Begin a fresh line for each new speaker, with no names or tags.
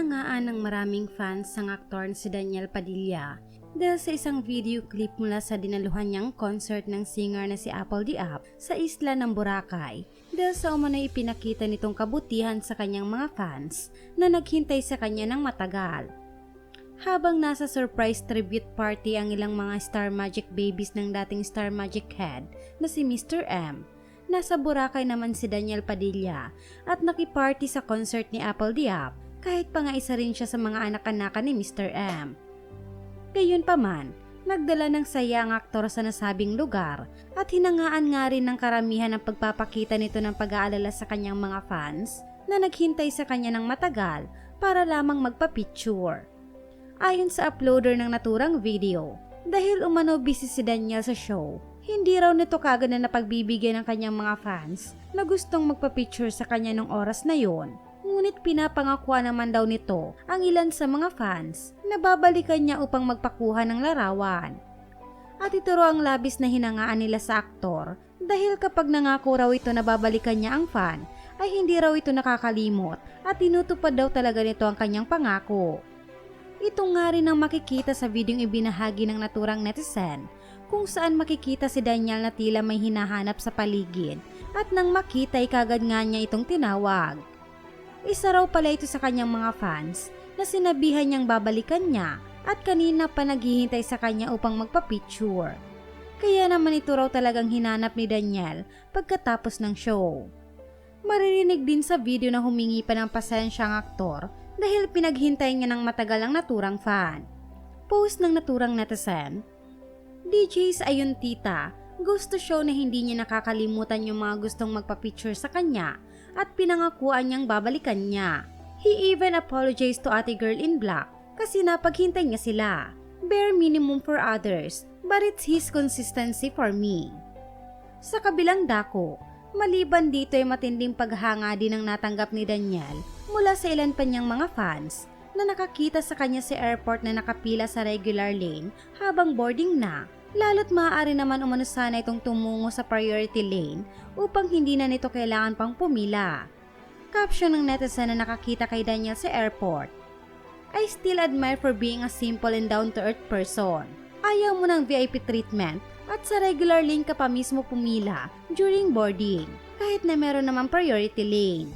Hinangaan ng maraming fans ang aktor na si Daniel Padilla dahil sa isang video clip mula sa dinaluhan niyang concert ng singer na si Apple Diab sa isla ng Boracay dahil sa umano'y ipinakita nitong kabutihan sa kanyang mga fans na naghintay sa kanya ng matagal. Habang nasa surprise tribute party ang ilang mga Star Magic babies ng dating Star Magic head na si Mr. M, nasa Boracay naman si Daniel Padilla at nakiparty sa concert ni Apple Diab kahit pa nga isa rin siya sa mga anak-anakan ni Mr. M. Gayunpaman, nagdala ng saya ang aktor sa nasabing lugar at hinangaan nga rin ng karamihan ang pagpapakita nito ng pag-aalala sa kanyang mga fans na naghintay sa kanya ng matagal para lamang magpa-picture. Ayon sa uploader ng naturang video, dahil umano busy si Daniel sa show, hindi raw nito kagad na napagbibigyan ng kanyang mga fans na gustong magpa-picture sa kanya ng oras na yon. Ngunit pinapangakwa naman daw nito ang ilan sa mga fans na babalikan niya upang magpakuha ng larawan. At ito raw ang labis na hinangaan nila sa aktor dahil kapag nangako raw ito na babalikan niya ang fan, ay hindi raw ito nakakalimot at tinutupad daw talaga nito ang kanyang pangako. Ito nga rin ang makikita sa videong ibinahagi ng naturang netizen kung saan makikita si Daniel na tila may hinahanap sa paligid at nang makita ay kagad nga niya itong tinawag. Isa raw pala ito sa kanyang mga fans na sinabihan niyang babalikan niya at kanina pa naghihintay sa kanya upang magpa-picture. Kaya naman ito raw talagang hinanap ni Daniel pagkatapos ng show. Maririnig din sa video na humingi pa ng pasensya ang aktor dahil pinaghintay niya ng matagal ang naturang fan. Post ng naturang netizen, DJs ayon tita, gusto show na hindi niya nakakalimutan yung mga gustong magpa-picture sa kanya at pinangakuan niyang babalikan niya. He even apologized to ate girl in black kasi napaghintay niya sila. Bare minimum for others, but it's his consistency for me. Sa kabilang dako, maliban dito ay matinding paghanga din ang natanggap ni Daniel mula sa ilan pa niyang mga fans na nakakita sa kanya sa airport na nakapila sa regular lane habang boarding na lalo't maaari naman umano sana itong tumungo sa priority lane upang hindi na nito kailangan pang pumila. Caption ng netizen na nakakita kay Daniel sa airport. I still admire for being a simple and down-to-earth person. Ayaw mo ng VIP treatment at sa regular lane ka pa mismo pumila during boarding kahit na meron naman priority lane.